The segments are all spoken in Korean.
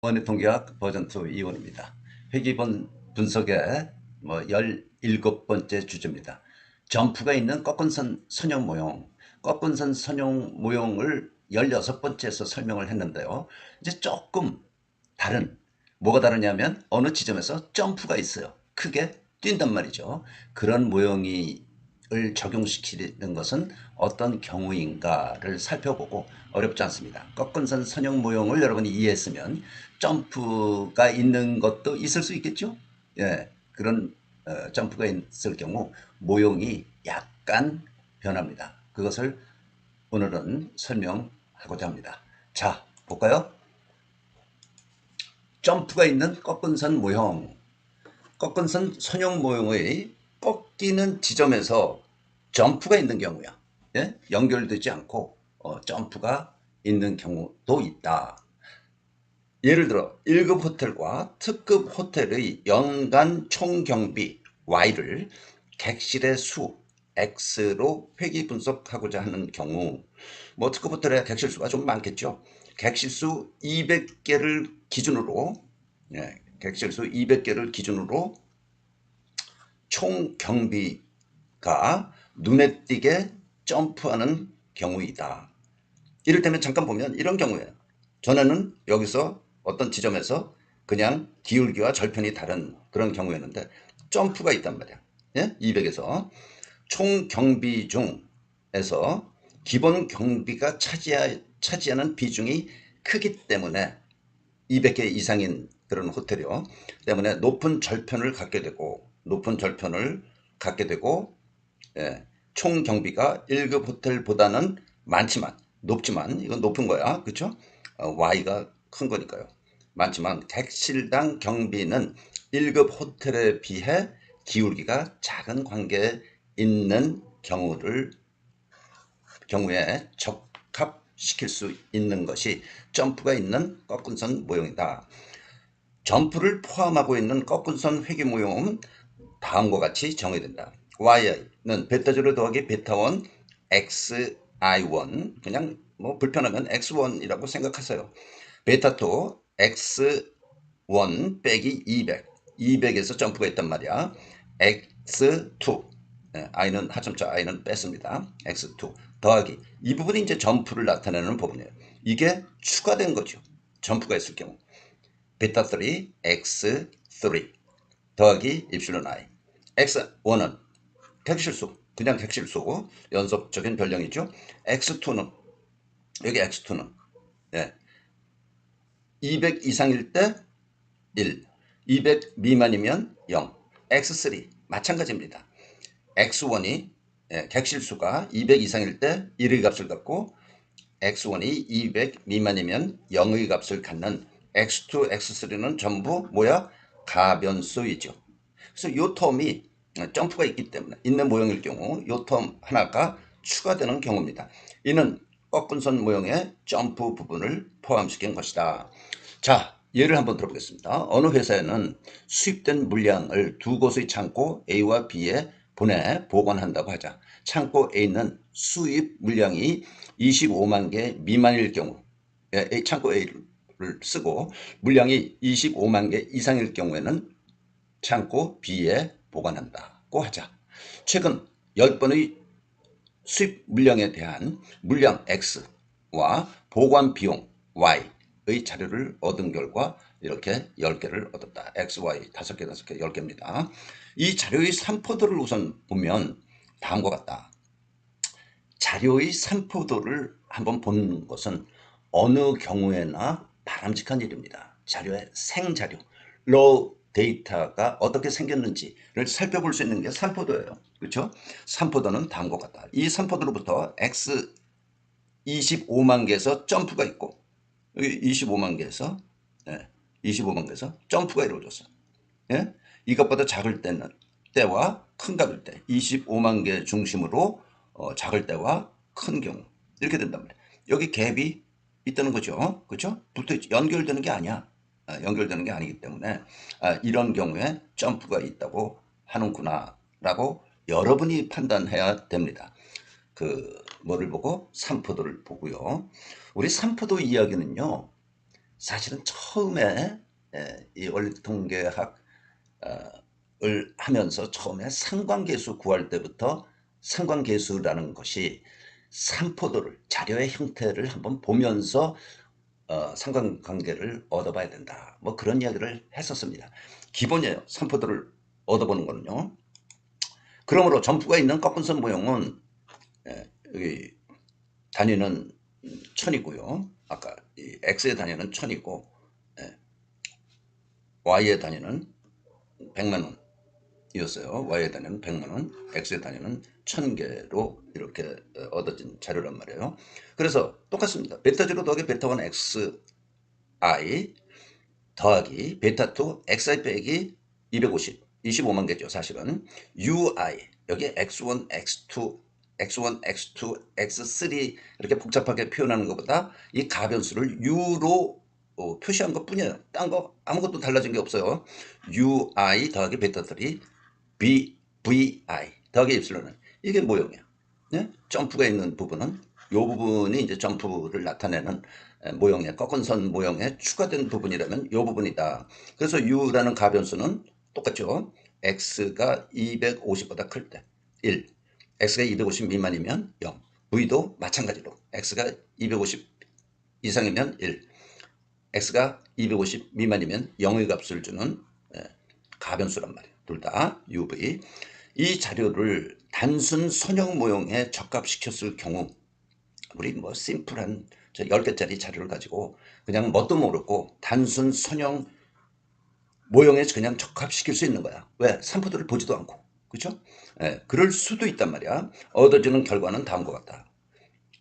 원의 통계학 버전 2 이원입니다. 회기본 분석의 뭐 17번째 주제입니다. 점프가 있는 꺾은 선 선형 모형, 꺾은 선 선형 모형을 16번째에서 설명을 했는데요. 이제 조금 다른, 뭐가 다르냐면 어느 지점에서 점프가 있어요. 크게 뛴단 말이죠. 그런 모형이 을 적용시키는 것은 어떤 경우인가를 살펴보고 어렵지 않습니다. 꺾은 선 선형 모형을 여러분이 이해했으면 점프가 있는 것도 있을 수 있겠죠? 예, 그런 어, 점프가 있을 경우 모형이 약간 변합니다. 그것을 오늘은 설명하고자 합니다. 자, 볼까요? 점프가 있는 꺾은 선 모형. 꺾은 선 선형 모형의 꺾이는 지점에서 점프가 있는 경우야. 예? 연결되지 않고 어, 점프가 있는 경우도 있다. 예를 들어 1급 호텔과 특급 호텔의 연간 총 경비 Y를 객실의 수 X로 회귀 분석하고자 하는 경우 뭐 특급 호텔의 객실 수가 좀 많겠죠. 객실 수 200개를 기준으로 예, 객실 수 200개를 기준으로 총 경비가 눈에 띄게 점프하는 경우이다. 이를테면 잠깐 보면 이런 경우에요. 전에는 여기서 어떤 지점에서 그냥 기울기와 절편이 다른 그런 경우였는데 점프가 있단 말이야. 예? 200에서 총 경비 중에서 기본 경비가 차지하, 차지하는 비중이 크기 때문에 200개 이상인 그런 호텔이요. 때문에 높은 절편을 갖게 되고 높은 절편을 갖게 되고 예, 총 경비가 1급 호텔보다는 많지만 높지만 이건 높은 거야 그렇죠 어, Y가 큰 거니까요 많지만 객실당 경비는 1급 호텔에 비해 기울기가 작은 관계에 있는 경우를 경우에 적합시킬 수 있는 것이 점프가 있는 꺾은 선 모형이다. 점프를 포함하고 있는 꺾은 선 회귀 모형은 다음과 같이 정의된다. Yi는 베타제로 더하기 베타1 xi1 그냥 뭐 불편하면 x1이라고 생각하세요. 베타2 x1 빼기 200 200에서 점프가 있단 말이야. x2 i는 하점자 i는 뺐습니다. x2 더하기 이 부분이 이제 점프를 나타내는 부분이에요. 이게 추가된 거죠. 점프가 있을 경우 베타3 x3 더하기 입실론 i. x1은 객실수, 그냥 객실수고 연속적인 변량이죠. x2는 여기 x2는 예. 200 이상일 때 1, 200 미만이면 0, x3 마찬가지입니다. x1이 예, 객실수가 200 이상일 때 1의 값을 갖고 x1이 200 미만이면 0의 값을 갖는 x2, x3는 전부 뭐야? 가변수이죠. 그래서 요 텀이 점프가 있기 때문에 있는 모형일 경우 요텀 하나가 추가되는 경우입니다. 이는 꺾은 선 모형의 점프 부분을 포함시킨 것이다. 자, 예를 한번 들어보겠습니다. 어느 회사에는 수입된 물량을 두 곳의 창고 A와 B에 보내 보관한다고 하자. 창고 A는 수입 물량이 25만 개 미만일 경우 예, 창고 A를 쓰고 물량이 25만 개 이상일 경우에는 창고 B에 보관한다고 하자. 최근 10번의 수입 물량에 대한 물량 X와 보관 비용 Y의 자료를 얻은 결과 이렇게 10개를 얻었다. X, Y 5개, 5개, 10개입니다. 이 자료의 산포도를 우선 보면 다음과 같다. 자료의 산포도를 한번 보는 것은 어느 경우에나 바람직한 일입니다. 자료의 생자료, raw 데이터가 어떻게 생겼는지를 살펴볼 수 있는 게 산포도예요. 그렇죠? 산포도는 다음과 같다. 이 산포도로부터 X 25만 개에서 점프가 있고 여기 25만 개에서 예, 25만 개에서 점프가 이루어졌어. 예? 이것보다 작을 때는 때와 큰 값일 때 25만 개 중심으로 어, 작을 때와 큰 경우 이렇게 된단 말이야. 여기 갭이 있다는 거죠. 그렇죠? 붙어 연결되는 게 아니야. 아, 연결되는 게 아니기 때문에 아, 이런 경우에 점프가 있다고 하는구나 라고 여러분이 판단해야 됩니다. 그 뭐를 보고 삼포도를 보고요. 우리 삼포도 이야기는요. 사실은 처음에 예, 이 원리통계학을 하면서 처음에 상관계수 구할 때부터 상관계수라는 것이 삼포도를 자료의 형태를 한번 보면서 어, 상관관계를 얻어봐야 된다. 뭐 그런 이야기를 했었습니다. 기본이에요. 삼포도를 얻어보는 거는요. 그러므로 점프가 있는 꺾은선 모형은 예, 여기 단위는 천이고요. 아까 이 x의 단위는 천이고 예, y의 단위는 100만 원이었어요. y의 단위는 100만 원, x의 단위는 1000개로 이렇게 어, 얻어진 자료란 말이에요. 그래서 똑같습니다. 베타 0 더하기 베타 1 xi 더하기 베타 2 xi 빼기 250 25만 개죠 사실은 ui 여기 x1 x2 x1 x2 x3 이렇게 복잡하게 표현하는 것보다 이 가변수를 u로 어, 표시한 것 뿐이에요 딴 거 아무것도 달라진 게 없어요 ui 더하기 베타 3 b vi 더하기 입실론은 이게 모형이야 네? 점프가 있는 부분은 이 부분이 이제 점프를 나타내는 모형의 꺾은 선 모형에 추가된 부분이라면 이 부분이다. 그래서 u라는 가변수는 똑같죠. x가 250보다 클 때 1, x가 250 미만이면 0, v도 마찬가지로 x가 250 이상이면 1, x가 250 미만이면 0의 값을 주는 가변수란 말이에요. 둘 다 uv. 이 자료를 단순 선형 모형에 적합시켰을 경우 우리 뭐 심플한 저 10개짜리 자료를 가지고 그냥 뭣도 모르고 단순 선형 모형에 그냥 적합시킬 수 있는 거야. 왜? 산포도를 보지도 않고. 그렇죠? 예, 그럴 수도 있단 말이야. 얻어지는 결과는 다음과 같다.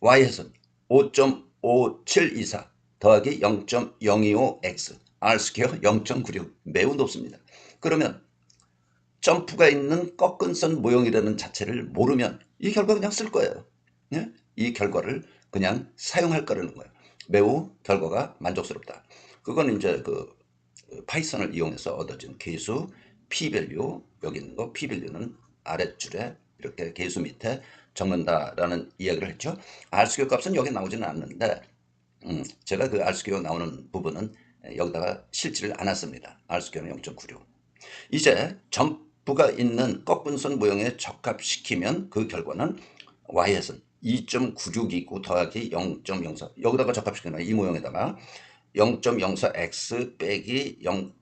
y해선 5.5724 더하기 0.025x r 스퀘어 0.96 매우 높습니다. 그러면 점프가 있는 꺾은 선 모형이라는 자체를 모르면 이 결과 그냥 쓸 거예요. 예? 이 결과를 그냥 사용할 거라는 거예요. 매우 결과가 만족스럽다. 그건 이제 그 파이썬을 이용해서 얻어진 개수 p-밸류 여기 있는 거 p-밸류는 아랫줄에 이렇게 개수 밑에 적는다라는 이야기를 했죠. R스퀘어 값은 여기 나오지는 않는데 음, 제가 그 R스퀘어 나오는 부분은 여기다가 실지를 않았습니다. R스퀘어는 0.96 이제 점 프가 있는 꺾은선 모형에 적합시키면 그 결과는 Y에선 2.96이고 더하기 0.04 여기다가 적합시키면 이 모형에다가. 0.04x 빼기 0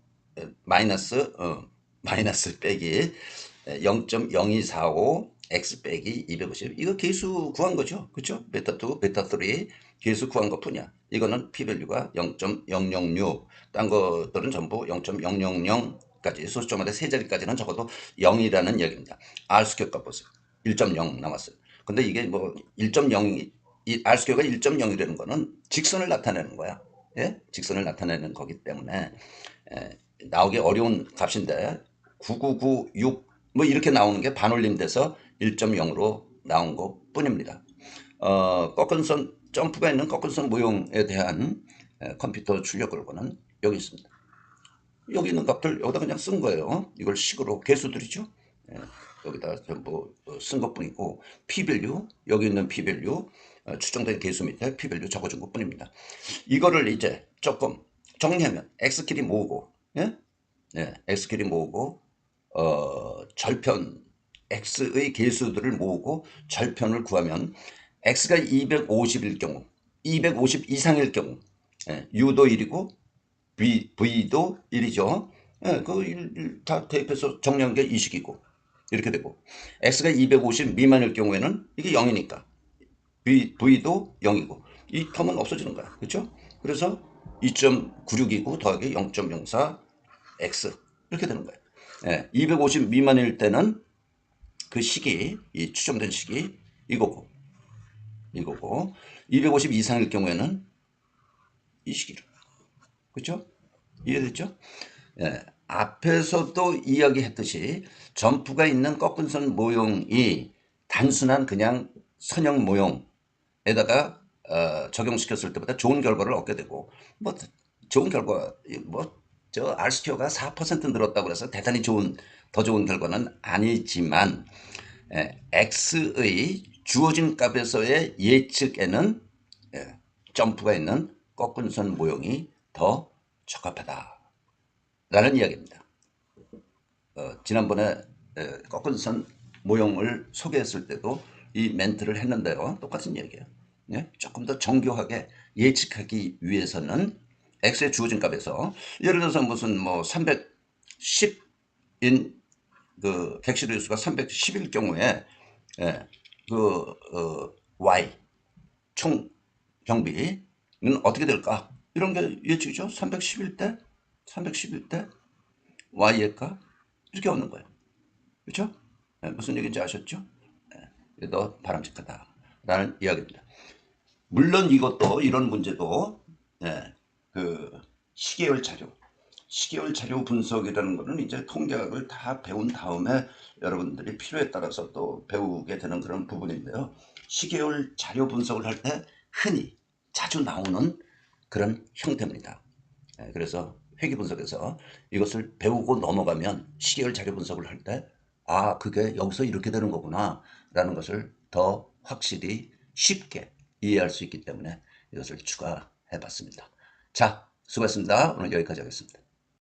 마이너스 어, 마이너스 빼기 0.0245 x 빼기 250 이거 계수 구한 거죠? 그렇죠 베타 2 베타 3 계수 구한 것 뿐이야. 이거는 p 밸류가 0.006 딴 것들은 전부 0.000 까지 소수점마다 세 자리까지는 적어도 0이라는 얘기입니다 r 스퀘어 값 보세요 1.0 남았어요 근데 이게 뭐 1.0, 이 R 스퀘어가 1.0이라는 거는 직선을 나타내는 거야. 예? 직선을 나타내는 거기 때문에 예, 나오기 어려운 값인데 9996 뭐 이렇게 나오는 게 반올림 돼서 1.0으로 나온 것 뿐입니다. 어, 꺾은선 점프가 있는 꺾은선 모형에 대한 예, 컴퓨터 출력 결과는 여기 있습니다. 여기 있는 값들 여기다 그냥 쓴 거예요. 이걸 식으로 개수들이죠. 예. 여기다 전부 어, 쓴 것뿐이고 p-밸류 여기 있는 p-밸류 어, 추정된 개수 밑에 p-밸류 적어준 것뿐입니다. 이거를 이제 조금 정리하면 x끼리 모으고 예? 예, x끼리 모으고 어, 절편 x의 개수들을 모으고 절편을 구하면 x가 250일 경우 250 이상일 경우 예, u도 1이고 v, v도 1이죠. 예, 그다 대입해서 정리한 게이 식이고 이렇게 되고 x가 250 미만일 경우에는 이게 0이니까 v, v도 0이고 이 텀은 없어지는 거야. 그렇죠? 그래서 2.96이고 더하기 0.04 x 이렇게 되는 거예요. 예, 250 미만일 때는 그 식이 이 추정된 식이 이거고 이거고 250 이상일 경우에는 이 식이죠. 그렇죠? 이해됐죠? 예, 앞에서도 이야기했듯이 점프가 있는 꺾은 선 모형이 단순한 그냥 선형 모형에다가 어, 적용시켰을 때보다 좋은 결과를 얻게 되고 뭐 좋은 결과 뭐저 R스퀘어가 4% 늘었다고 해서 대단히 좋은 더 좋은 결과는 아니지만 에, X의 주어진 값에서의 예측에는 예, 점프가 있는 꺾은 선 모형이 더 적합하다. 라는 이야기입니다. 어, 지난번에 에, 꺾은 선 모형을 소개했을 때도 이 멘트를 했는데요. 똑같은 얘기예요. 예? 조금 더 정교하게 예측하기 위해서는 x의 주어진 값에서 예를 들어서 무슨 뭐 310인 그 객실의 수가 310일 경우에 예, 그 어, y 총 경비는 어떻게 될까? 이런 게 예측이죠. 311대 311대 y의 값 이렇게 얻는 거예요. 그렇죠? 예, 무슨 얘기인지 아셨죠? 예, 더 바람직하다라는 이야기입니다. 물론 이것도 이런 문제도 예, 그 시계열 자료, 시계열 자료 분석이라는 거는 이제 통계학을 다 배운 다음에 여러분들이 필요에 따라서 또 배우게 되는 그런 부분인데요. 시계열 자료 분석을 할 때 흔히 자주 나오는 그런 형태입니다. 예, 그래서 회계 분석에서 이것을 배우고 넘어가면 시계열 자료 분석을 할 때 아, 그게 여기서 이렇게 되는 거구나 라는 것을 더 확실히 쉽게 이해할 수 있기 때문에 이것을 추가해 봤습니다. 자, 수고했습니다. 오늘 여기까지 하겠습니다.